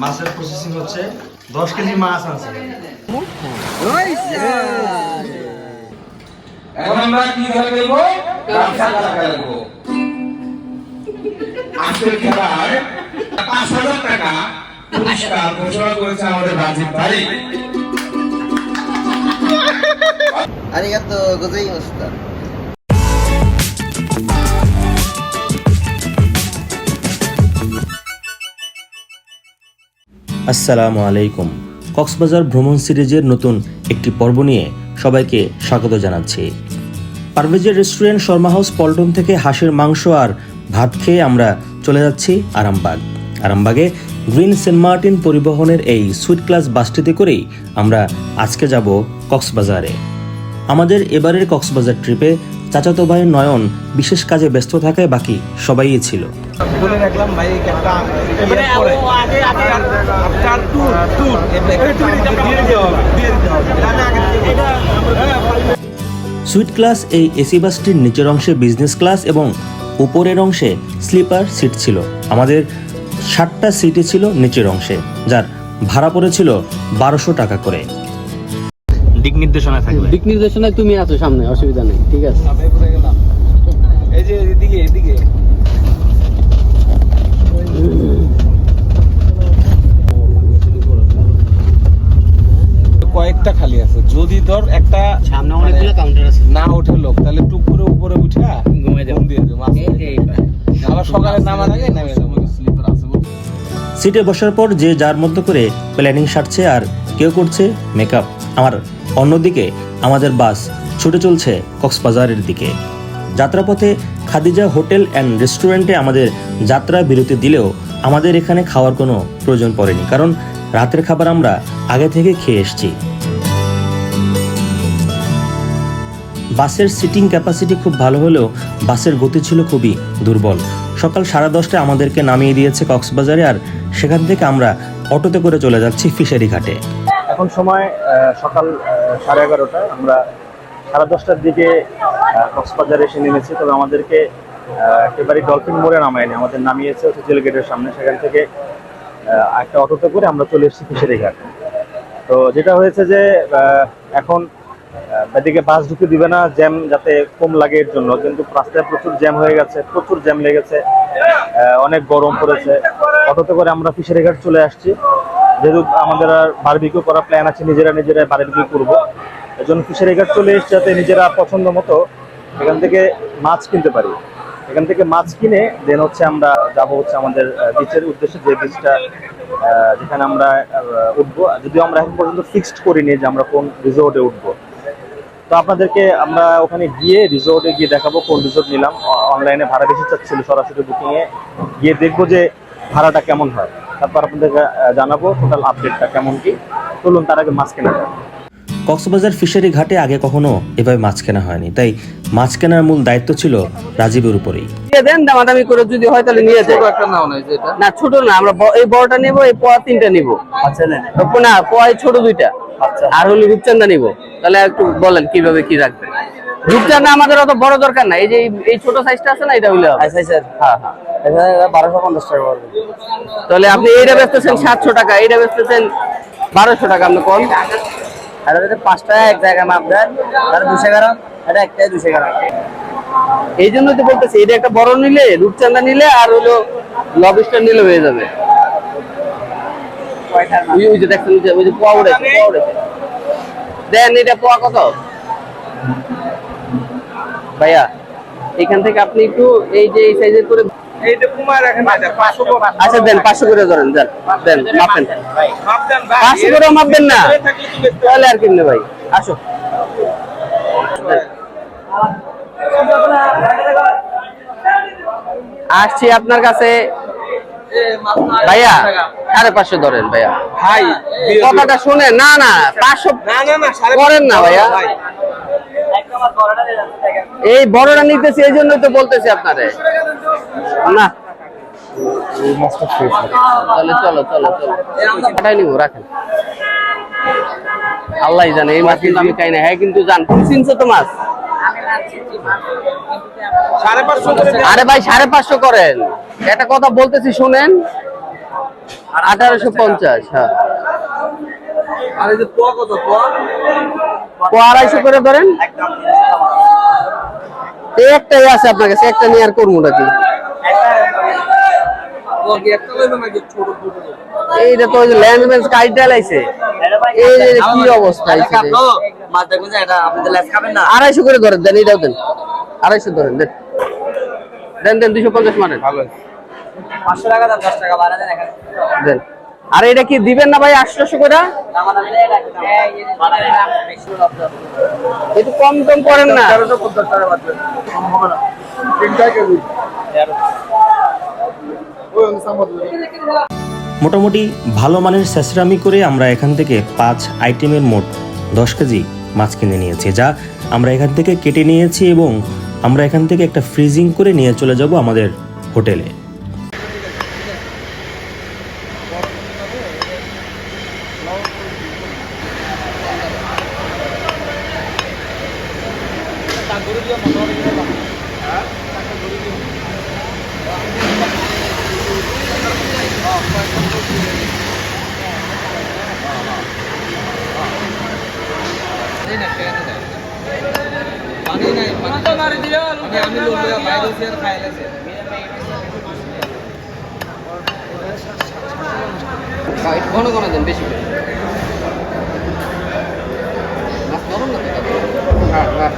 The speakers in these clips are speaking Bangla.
মাছের প্রসেসিং হচ্ছে দশ কেজি মাছ আছে। এখন আমরা কি খেলা খেলব খেলব আজকের খেলায় পাঁচ হাজার টাকা পুরস্কার ঘোষণা করেছে আমাদের রাজীব ভাই। আরিগাতো গোজাইমাস্তা আসসালামু আলাইকুম। কক্সবাজার ভ্রমণ সিরিজের নতুন একটি পর্ব নিয়ে সবাইকে স্বাগত জানাচ্ছি। পারভেজের রেস্টুরেন্ট শর্মা হাউস পল্টন থেকে হাঁসের মাংস আর ভাত খেয়ে আমরা চলে যাচ্ছি আরামবাগ। আরামবাগে গ্রিন সেন্ট মার্টিন পরিবহনের এই সুইট ক্লাস বাসটিতে করেই আমরা আজকে যাব কক্সবাজারে। আমাদের এবারের কক্সবাজার ট্রিপে চাচাতো ভাই নয়ন বিশেষ কাজে ব্যস্ত থাকায় বাকি সবাই ছিল। বলে রাখলাম ভাই একটা আফটার ট্যুর ট্যুর দিয়ে দিতে হবে দিয়ে দিতে হবে। সুইট ক্লাস এই এসি বাসটির নিচের অংশে বিজনেস ক্লাস এবং উপরের অংশে স্লিপার সিট ছিল। আমাদের ষাটটা সিটে ছিল নিচের অংশে যার ভাড়া পড়েছিল বারোশো টাকা করে। দিক নির্দেশনা থাকবে। দিক নির্দেশনায় তুমি আছো সামনে অসুবিধা নেই ঠিক আছে। এই যে এদিকে এদিকে। কয়েকটা খালি আছে। যদি ধর একটা সামনে অনেকগুলো কাউন্টার আছে। না ওঠে লোক তাহলে টুক করে উপরে উঠা ঘুমাই দেবো ঘুম দিয়ে দেবো আবার সকালে নামার আগে নামে যাব স্লিপার আছে সিটে বসার পর যে যার মধ্যে করে প্ল্যানিং সারছে আর কেউ করছে মেকআপ আমার অন্যদিকে আমাদের বাস ছুটে চলছে কক্সবাজারের দিকে। যাত্রাপথে খাদিজা হোটেল অ্যান্ড রেস্টুরেন্টে আমাদের যাত্রা বিরতি দিলেও আমাদের এখানে খাওয়ার কোনো প্রয়োজন পড়েনি কারণ রাতের খাবার আমরা আগে থেকে খেয়ে এসেছি। বাসের সিটিং ক্যাপাসিটি খুব ভালো হলেও বাসের গতি ছিল খুবই দুর্বল। সকাল সাড়ে দশটায় আমাদেরকে নামিয়ে দিয়েছে কক্সবাজারে আর সেখান থেকে আমরা অটোতে করে চলে যাচ্ছি ফিশারি ঘাটে এখন সময় সকাল সাড়ে এগারোটা। আমরা সাড়ে দশটার দিকে কক্সবাজারে এসে নেমেছি। তবে আমাদেরকে একেবারে ডলফিন মোড়ে নামায়নি। আমাদের নামিয়েছে হচ্ছে জেল গেটের সামনে। সেখান থেকে একটা অটোতে করে আমরা চলে এসেছি ফিশারি ঘাট তো যেটা হয়েছে যে এখন এদিকে বাস ঢুকে দিবে না, জ্যাম যাতে কম লাগে এর জন্য। কিন্তু রাস্তায় প্রচুর জ্যাম হয়ে গেছে, প্রচুর জ্যাম লেগেছে অনেক গরম পড়েছে। অটোতে করে আমরা ফিশারি ঘাট চলে আসছি। যেহেতু আমাদের আর বারবিকিউ করার প্ল্যান আছে, নিজেরা নিজেরা বারবিকিউ করব। এর জন্য ফিশারি ঘাট চলে এসছে যাতে নিজেরা পছন্দ মতো এখান থেকে মাছ কিনতে পারি। এখান থেকে মাছ কিনে দেন হচ্ছে আমরা যাব হচ্ছে আমাদের বিচের উদ্দেশ্যে যে বিচটা যেখানে আমরা উঠবো। যদিও আমরা এখন পর্যন্ত ফিক্সড করিনি যে আমরা কোন রিসোর্টে উঠবো। তো আপনাদেরকে আমরা ওখানে গিয়ে রিসোর্টে গিয়ে দেখাবো কোন রিসোর্ট নিলাম। অনলাইনে ভাড়া বেশি চাচ্ছিল সরাসরি বুকিংয়ে গিয়ে দেখব যে ভাড়াটা কেমন হয়। তারপর আপনাদেরকে জানাব টোটাল আপডেটটা কেমন কি। চলুন, তার আগে মাছ কেনা যাক কক্সবাজার ফিশারি ঘাটে আগে কখনো এভাবে মাছ কেনা হয়নি। তাই মাছ কেনার মূল দায়িত্ব ছিল রাজীবের উপরেই। দিয়ে দেন দামাদামি করে যদি হয় তাহলে নিয়ে যাই একটা নাও না যেটা না ছোট না আমরা এই বড়টা নিব এই পোয়া তিনটা নিব। আচ্ছা না পোয়া ছোট দুইটা। আচ্ছা। আর হলো রূপচান্দা নিব। তাহলে একটু বলেন কীভাবে কি রাখবেন। রূপচান্দা আমাদের অত বড় দরকার না এই যে এই- ছোট সাইজটা আছে না এটা হইলে হবে। আচ্ছা হ্যাঁ হ্যাঁ। বারোশো পঞ্চাশ টাকা তাহলে আপনি এইটা বেচতেছেন সাতশো টাকা এইটা বেচতেছেন বারোশো টাকা আপনি কোন? আর এটা পাঁচটা এক জায়গায় মাপ দেন। আর দুশো গ্রাম এটা একটাই দুশো গ্রাম এই জন্য তো বলতেছি এটা একটা বড় নিলে রূপচান্দা নিলে আর হলো লবিস্টার নিলে হয়ে যাবে। ওই ওই যে দেখছেন ওই যে পোয়া উড়েছে পোয়া উড়েছে। দেন এটা পোয়া কত? ভাইয়া এখান থেকে আপনি একটু এই যে এই সাইজের করে পাঁচশো আচ্ছা দেন পাঁচশো করে ধরেন দেন দেন মাপেন। মাপ দেন ভাই। পাঁচশো করে মাপবেন না? তাহলে আর কিনলে ভাই? আসো। আসছি আপনার কাছে। ভাইয়া সাড়ে পাঁচশো ধরেন ভাইয়া। ভাই কথাটা শুনে না না পাঁচশো করেন না ভাইয়া। এই বড়টা নিতেছি এই জন্যই তো বলতেছি আপনারে। না। তাহলে চলো চলো চলো। কাটাই নিবো রাখেন। আল্লাহ জানে এই মাছ কিন্তু আমি খাই না হ্যাঁ কিন্তু জান তুমি চিনছো তো মাছ। আরে ভাই সাড়ে পাঁচশো করেন। একটা কথা বলতেছি শুনেন। আঠারোশো পঞ্চাশ হ্যাঁ। আড়াইশো করে ধরেন। একটাই আছে আপনার কাছে একটা নিয়ে আর করব নাকি? এইটা তো ল্যান্ডম্যান কাইটা লাইছে এই যে কি অবস্থা আড়াইশো করে ধরেন দেন এটাও দেন। আড়াইশো ধরেন দেন। দেন দেন দুশো পঞ্চাশ মারেন। ভালো পাঁচশো টাকা দশ টাকা বাড়া দেন দেন। আর এটা কি দিবেন না ভাই আটশোশো করে একটু কম কম করেন না। মোটামুটি ভালো মানের স্যাসরামি করে আমরা এখান থেকে পাঁচ আইটেমের মোট দশ কেজি মাছ কিনে নিয়েছি, যা আমরা এখান থেকে কেটে নিয়েছি এবং আমরা এখান থেকে একটা ফ্রিজিং করে নিয়ে চলে যাব আমাদের হোটেলে পানি নাই, পানি তো মারি দিও, পানি আমি লোক লইয়া বাইরে হইছি আর খাই লাইছে। ঘন ঘন দেন বেশি করে। মাছ নরম না হ্যাঁ হ্যাঁ।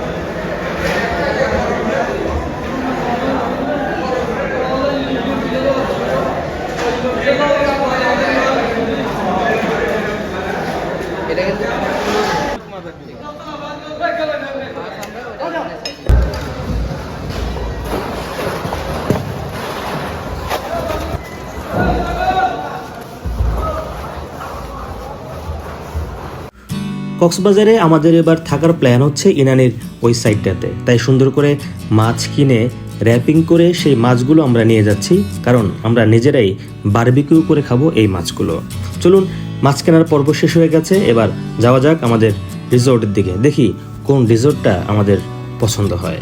কক্সবাজারে আমাদের এবার থাকার প্ল্যান হচ্ছে ইনানির ওই সাইডটাতে তাই সুন্দর করে মাছ কিনে র্যাপিং করে সেই মাছগুলো আমরা নিয়ে যাচ্ছি, কারণ আমরা নিজেরাই বারবিকিউ করে খাব এই মাছগুলো। চলুন, মাছ কেনার পর্ব শেষ হয়ে গেছে, এবার যাওয়া যাক আমাদের রিসোর্টের দিকে। দেখি কোন রিসোর্টটা আমাদের পছন্দ হয়।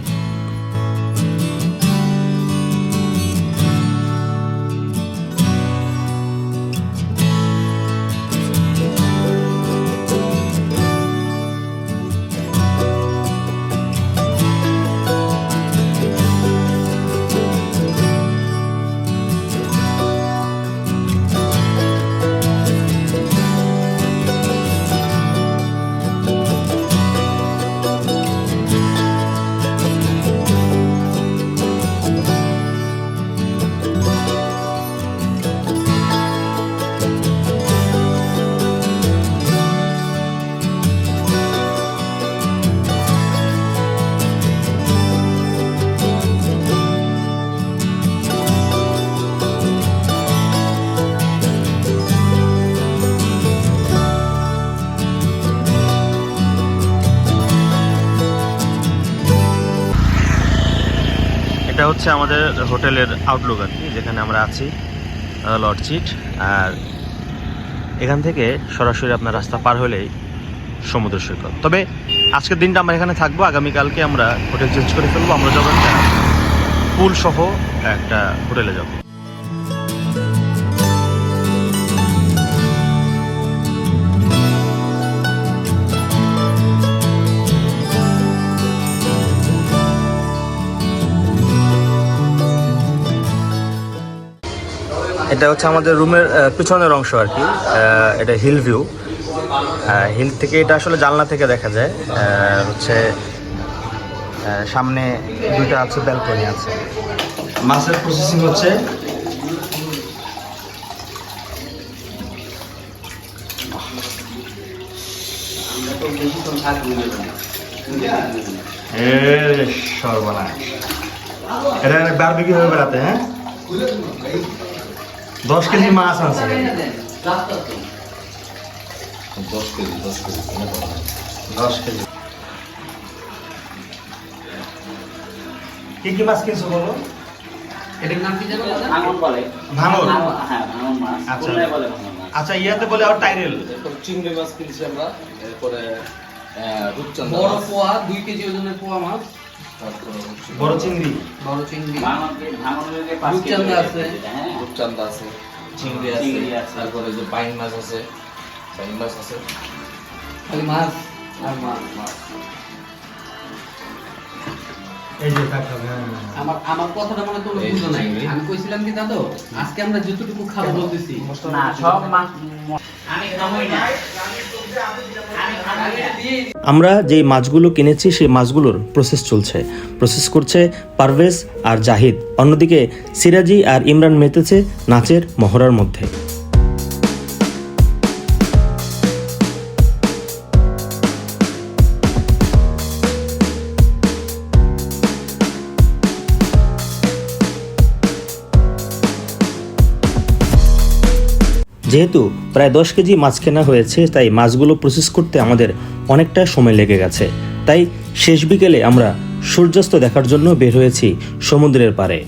হচ্ছে আমাদের হোটেলের আউটলুক আর কি, যেখানে আমরা আছি লর্ডচিট আর এখান থেকে সরাসরি আপনার রাস্তা পার হলেই সমুদ্র সৈকত। তবে আজকের দিনটা আমরা এখানে থাকব, আগামীকালকে আমরা হোটেল চেঞ্জ করে ফেলব। আমরা যখন পুল সহ একটা হোটেলে যাব। এটা হচ্ছে আমাদের রুমের পিছনের অংশ আর কি। এটা হিল ভিউ হিল থেকে এটা আসলে জানলা থেকে দেখা যায়। হচ্ছে সামনে দুইটা আছে ব্যালকনি আছে। মাছের প্রসেসিং হচ্ছে সর্বনাশ। এটা বারবিকি হয়ে বেড়াতে হ্যাঁ? দশ কেজি মাছ আছে। দশ কেজি কি কি মাছ কিনছো বলো? এটার কি হ্যাঁ মাছ। আচ্ছা। খুলনায় বলে আচ্ছা ইয়াতে বলে আর টাইরেল। চিংড়ি মাছ কিনছি আমরা। এরপরে আহ, রূপচাঁদা বড় পোয়া দুই কেজি ওজনের পোয়া মাছ। বড় চিংড়ি। বড় চিংড়ি। রূপচাঁদা আছে। হ্যাঁ। রূপচাঁদা আছে। চিংড়ি আছে। তারপরে যে পাইন মাছ আছে পাইন মাছ আছে। খালি মাছ? আর মাছ মাছ। আমার আমার কথাটা মনে তোমরা বুঝো নাই। আমি কইছিলাম কি দাদু? আজকে আমরা যতটুকু খাব বলতেছি। না সব মাছ আমরা যেই মাছগুলো কিনেছি সেই মাছগুলোর প্রসেস চলছে। প্রসেস করছে পারভেজ আর জাহিদ। অন্যদিকে সিরাজি আর ইমরান মেতেছে নাচের মহড়ার মধ্যে। যেহেতু প্রায় দশ কেজি মাছ কেনা হয়েছে, তাই মাছগুলো প্রসেস করতে আমাদের অনেকটা সময় লেগে গেছে। তাই শেষ বিকেলে আমরা সূর্যাস্ত দেখার জন্য বের হয়েছি সমুদ্রের পাড়ে।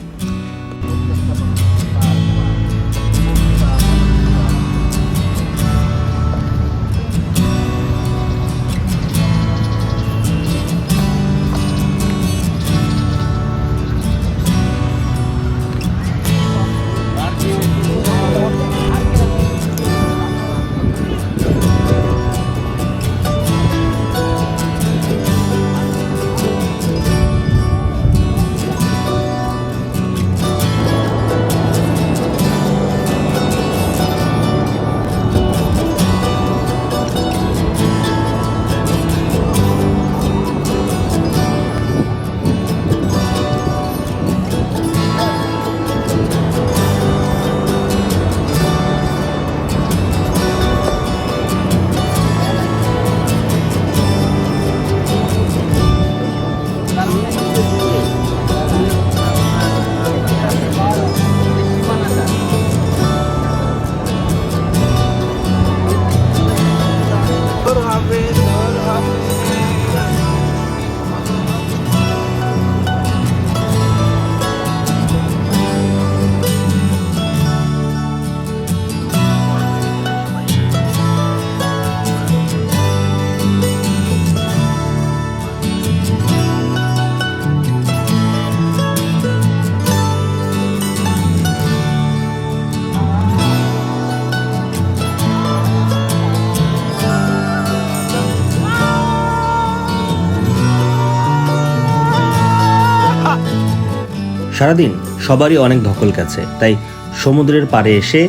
সারাদিন সবারই অনেক ধকল গেছে, তাই সমুদ্রের পাড়ে এসে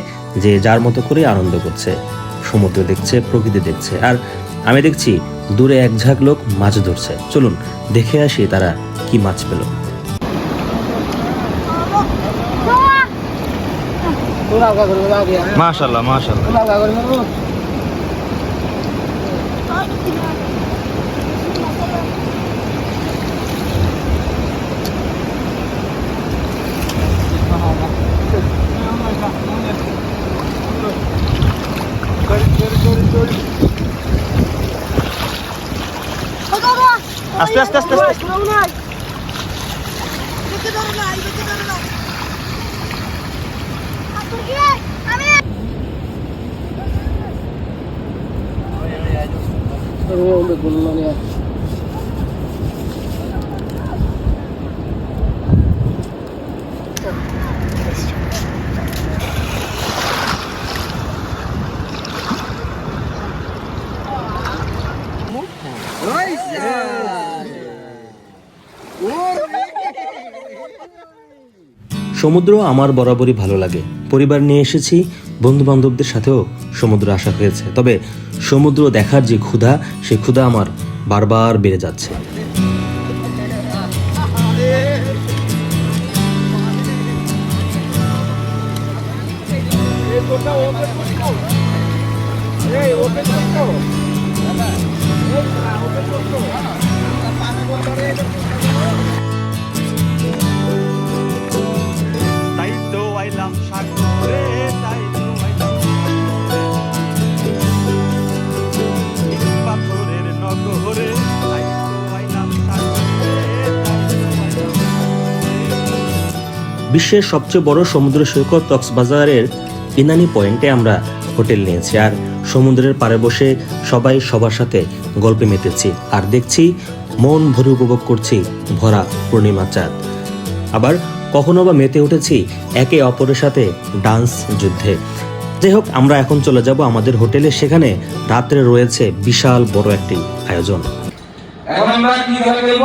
যে যার মতো করে আনন্দ করছে, সমুদ্র দেখছে, প্রকৃতি দেখছে। আর আমি দেখছি দূরে এক ঝাঁক লোক মাছ ধরছে। চলুন, দেখে আসি তারা কি মাছ পেল। মাশাল্লাহ মাশাল্লাহ আস্তে আস্তে আস্তে আস্তে। সমুদ্র আমার বরাবরই ভালো লাগে। পরিবার নিয়ে এসেছি বন্ধু বান্ধবদের সাথেও সমুদ্র আসা হয়েছে। তবে সমুদ্র দেখার যে ক্ষুধা সেই ক্ষুধা আমার বারবার বেড়ে যাচ্ছে। তাই বিশ্বের সবচেয়ে বড় সমুদ্র সৈকত কক্সবাজারের ইনানি পয়েন্টে আমরা হোটেল নিয়েছি। আর সমুদ্রের পাড়ে বসে সবাই সবার সাথে গল্পে মেতেছি। আর দেখছি, মন ভরে উপভোগ করছি ভরা পূর্ণিমা চাঁদ। আবার কখনো বা মেতে উঠেছি একে অপরের সাথে ডান্স যুদ্ধে। যাই হোক, আমরা এখন চলে যাব আমাদের হোটেলে। সেখানে রাত্রে রয়েছে বিশাল বড় একটি আয়োজন। এখন আমরা কি খেলব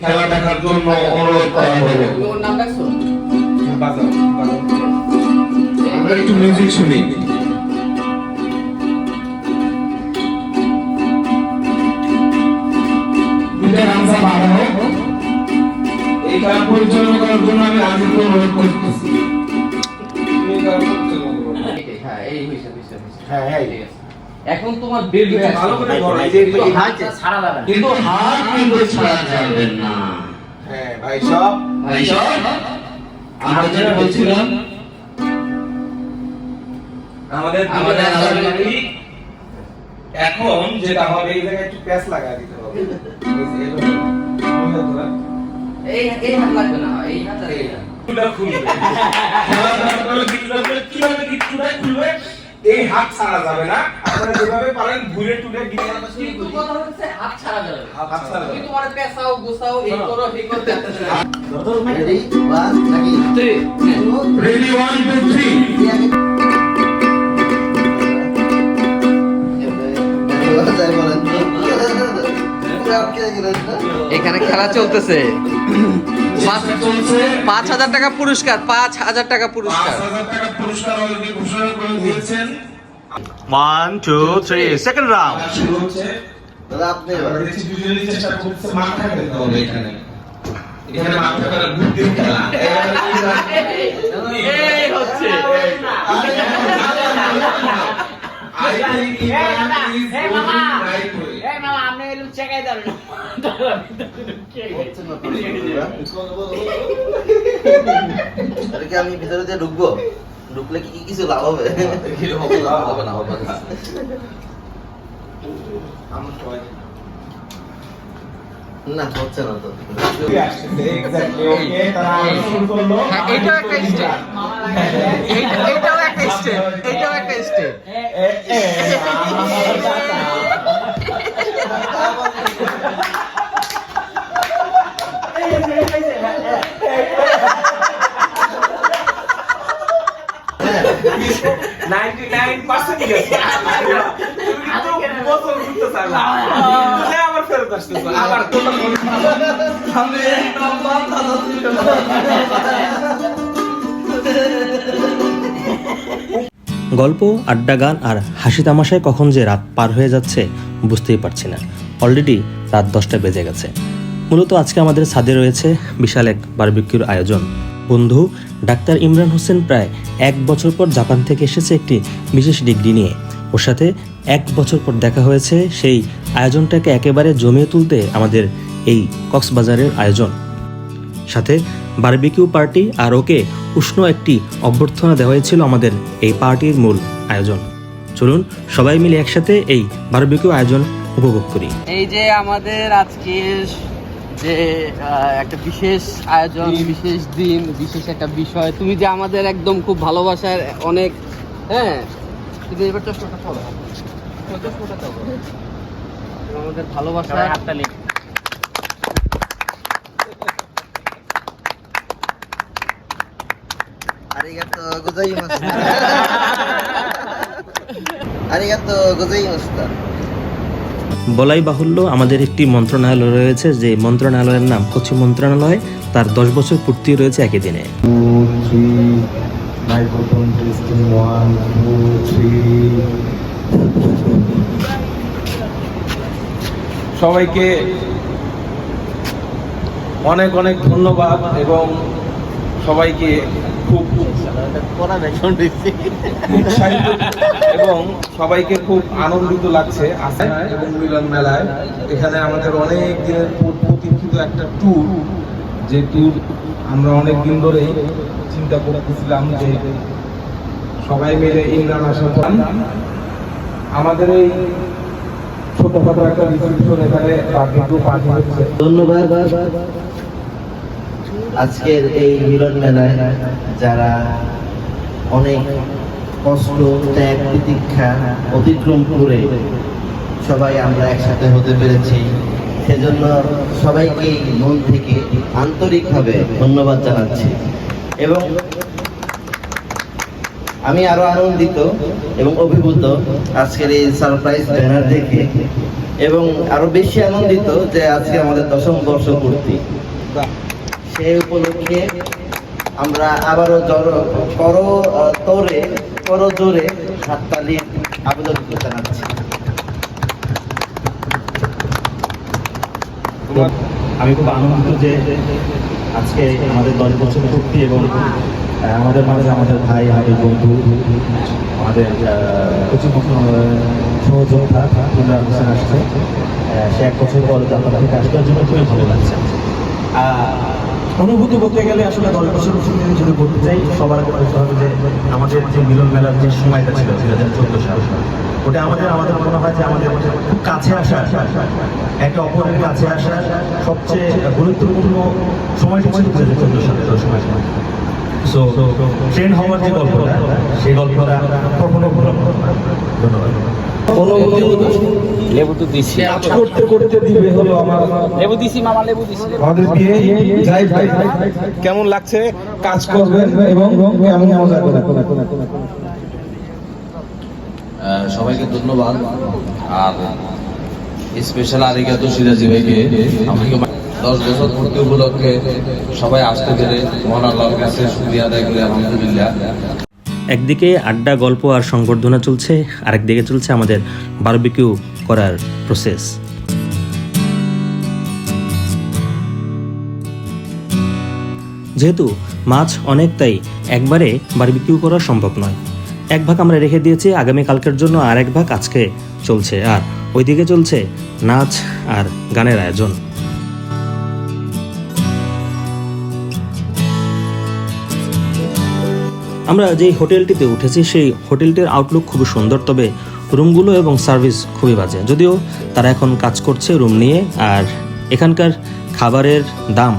খেলা দেখার জন্য অনুরোধ করা হলো। আমরা একটু মিউজিক শুনি এই খেলা পরিচালনা করার জন্য আমি করতেছি হ্যাঁ এই হ্যাঁ হ্যাঁ ঠিক আছে এখন তোমার বের হয়ে ভালো করে ছাড়া যাবে কিন্তু হাত কিন্তু ছাড়া যাবে না। হ্যাঁ ভাই সব ভাই সব আমরা যেটা বলছিলাম আমাদের আমাদের এখন যেটা হবে এই জায়গায় একটু প্যাচ লাগাই দিতে হবে। এই? এই হাত লাগবে না এই হাত আর এই হাত। খুলবে। কীভাবে গিট্টুটা খুলবে? এই হাত ছাড়া যাবে না। আপনারা যেভাবে পারেন ঘুরে টুরে গিট্টুটা কিন্তু কথা হচ্ছে হাত ছাড়া যাবে। হাত ছাড়া যাবে। তুমি তোমার পেছাও গোছাও এই করো এই করতে রেডি ওয়ান টু থ্রি এখানে খেলা চলতেছে। পাঁচ হাজার টাকা পুরস্কার পাঁচ হাজার টাকা পুরস্কার। হাজার টাকা পুরস্কার অলরেডি ঘোষণা করে দিয়েছেন। One two three second round আমরা চেষ্টা করছে মাথা খেলতে হবে এখানে। এখানে খেলা এই হচ্ছে। আমি ভিতরে দিয়ে ঢুকবো ঢুকলে কি কিছু লাভ হবে হবে না হবে না না হচ্ছে না তো হ্যাঁ, এটাও একটা স্টেপ এটাও একটা স্টেপ এটাও একটা স্টেপ নাইনটি নাইন পার্সেন্ট গেছে তুমি কিন্তু বছর ঘুরতে চাইলা হ্যাঁ আবার ফেরত আসতেছে। আবার গল্প আড্ডা গান আর হাসি তামাশায় কখন যে রাত পার হয়ে যাচ্ছে বুঝতেই পারছি না। অলরেডি রাত দশটা বেজে গেছে। মূলত আজকে আমাদের ছাদে রয়েছে বিশাল এক বারবিকিউর আয়োজন। বন্ধু, ডাক্তার ইমরান হোসেন প্রায় এক বছর পর জাপান থেকে এসেছে একটি বিশেষ ডিগ্রি নিয়ে। ওর সাথে এক বছর পর দেখা হয়েছে সেই আয়োজনটাকে একেবারে জমিয়ে তুলতে আমাদের এই কক্সবাজারের আয়োজন। সাথে বারবিকিউ পার্টি আর ওকে উষ্ণ একটি অভ্যর্থনা দেওয়া হয়েছিল আমাদের এই পার্টির মূল আয়োজন। চলুন সবাই মিলে একসাথে এই বারবিকিউ আয়োজন উপভোগ করি। এই যে আমাদের আজকে যে আহ, একটা বিশেষ আয়োজন বিশেষ দিন বিশেষ একটা বিষয়। তুমি যে আমাদের একদম খুব ভালোবাসার অনেক হ্যাঁ? এবার চশমাটা পড়ো আমাদের ভালোবাসার আরিগাতো গোজাইমাসু আরিগাতো গোজাইমাসু বলাই বাহুল্য আমাদের একটি মন্ত্রণালয় রয়েছে, যে মন্ত্রণালয়ের নাম কচি মন্ত্রণালয়। তার দশ বছর পূর্তি রয়েছে একই দিনে। সবাইকে অনেক অনেক ধন্যবাদ এবং সবাইকে খুব উৎসাহিত এবং সবাইকে খুব আনন্দিত লাগছে আসে এবং মিলন মেলায়। এখানে আমাদের অনেক দিনের প্রতীক্ষিত একটা ট্যুর যে ট্যুর আমরা অনেক দিন ধরেই চিন্তা করতেছিলাম যে সবাই মিলে ইমরান আসার পর আমাদের এই ছোটখাটো একটা রিসেপশন এখানে কিন্তু পার্টি হচ্ছে। ধন্যবাদ। আজকের এই মিলন মেলায় যারা অনেক কষ্ট, ত্যাগ, প্রতীক্ষা অতিক্রম করে সবাই আমরা একসাথে হতে পেরেছি, সেজন্য সবাইকে মন থেকে আন্তরিকভাবে ধন্যবাদ জানাচ্ছি। এবং আমি আরও আনন্দিত এবং অভিভূত আজকের এই সারপ্রাইজ ব্যানার দেখে এবং আরও বেশি আনন্দিত যে আজকে আমাদের দশম বর্ষ পূর্তি সেই উপলক্ষে আমরা আবারও জড় তোরে কর জোরে হাততালির আবেদন জানাচ্ছি। আমি খুব আনন্দিত যে আজকে আমাদের দশ বছর পূর্তি এবং আমাদের মাঝে আমাদের ভাই, আমাদের বন্ধু, আমাদের প্রচুর সহযোগিতা ইমরান হোসেন আসছে। সে এক বছর পর জাপান থেকে আসার জন্য খুবই ভালো লাগছে। অনুভূতি বলতে গেলে আসলে দশ বছর যদি বলতে চাই, সবার আগে বলতে হবে যে আমাদের যে মিলন মেলার যে সময়টা ছিল, দুই হাজার চোদ্দ সাল, ওটা আমাদের আমাদের মনে হয় যে আমাদের খুব কাছে আসা একে অপরের কাছে আসা সবচেয়ে গুরুত্বপূর্ণ সময়টা ছিল দুই হাজার চোদ্দ সালের সময়। সো ট্রেন হওয়ার যে গল্পটা, সেই গল্পটা কখনো ধন্যবাদ। লেবু তো দিছি। করতে করতে দিবে হলো আমার। লেবু দিছি মামা লেবু দিছি। আমাদের বিয়ে যাই ভাই কেমন লাগছে? কাজ করবেন এবং কেমন মজা করবেন সবাইকে ধন্যবাদ। আর স্পেশাল আরিগাত সিরাজি ভাইকে আমাকে দশ বছর পূর্তি উপলক্ষে সবাই আসতে পেরে মহান আল্লাহর কাছে শুক্রিয়া আদায় করি আলহামদুলিল্লাহ। একদিকে আড্ডা, গল্প আর সংবর্ধনা চলছে আরেকদিকে চলছে আমাদের বারবিকিউ করার প্রসেস যেহেতু মাছ অনেক, তাই একবারে বারবিকিউ করা সম্ভব নয়। এক ভাগ আমরা রেখে দিয়েছি, আগামী কালকের জন্য আর এক ভাগ আজকে চলছে। আর ওইদিকে চলছে নাচ আর গানের আয়োজন। আমরা যেই হোটেলটিতে উঠেছি, সেই হোটেলটির আউটলুক খুবই সুন্দর, তবে রুমগুলো এবং সার্ভিস খুবই বাজে। যদিও তারা এখন কাজ করছে রুম নিয়ে, আর এখানকার খাবারের দাম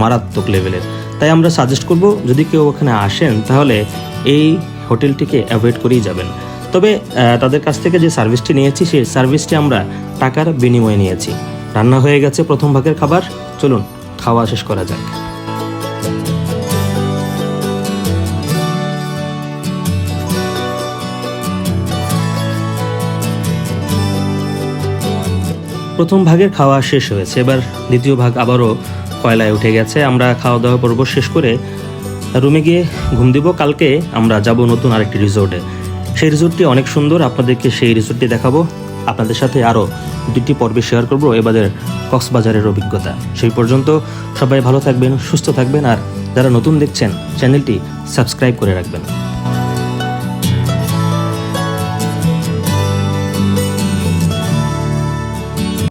মারাত্মক লেভেলের তাই আমরা সাজেস্ট করব, যদি কেউ ওখানে আসেন, তাহলে এই হোটেলটিকে অ্যাভয়েড করেই যাবেন। তবে তাদের কাছ থেকে যে সার্ভিসটি নিয়েছি, সেই সার্ভিসটি আমরা টাকার বিনিময়ে নিয়েছি। রান্না হয়ে গেছে প্রথম ভাগের খাবার। চলুন, খাওয়া শেষ করা যাক। প্রথম ভাগের খাওয়া শেষ হয়েছে। এবার দ্বিতীয় ভাগ আবারও কয়লায় উঠে গেছে। আমরা খাওয়া দাওয়া পর্ব শেষ করে রুমে গিয়ে ঘুম দিব। কালকে আমরা যাব নতুন আরেকটি রিসোর্টে। সেই রিসোর্টটি অনেক সুন্দর। আপনাদেরকে সেই রিসোর্টটি দেখাবো। আপনাদের সাথে আরও দুটি পর্বে শেয়ার করব এবারের কক্সবাজারের অভিজ্ঞতা। সেই পর্যন্ত সবাই ভালো থাকবেন, সুস্থ থাকবেন। আর যারা নতুন দেখছেন, চ্যানেলটি সাবস্ক্রাইব করে রাখবেন।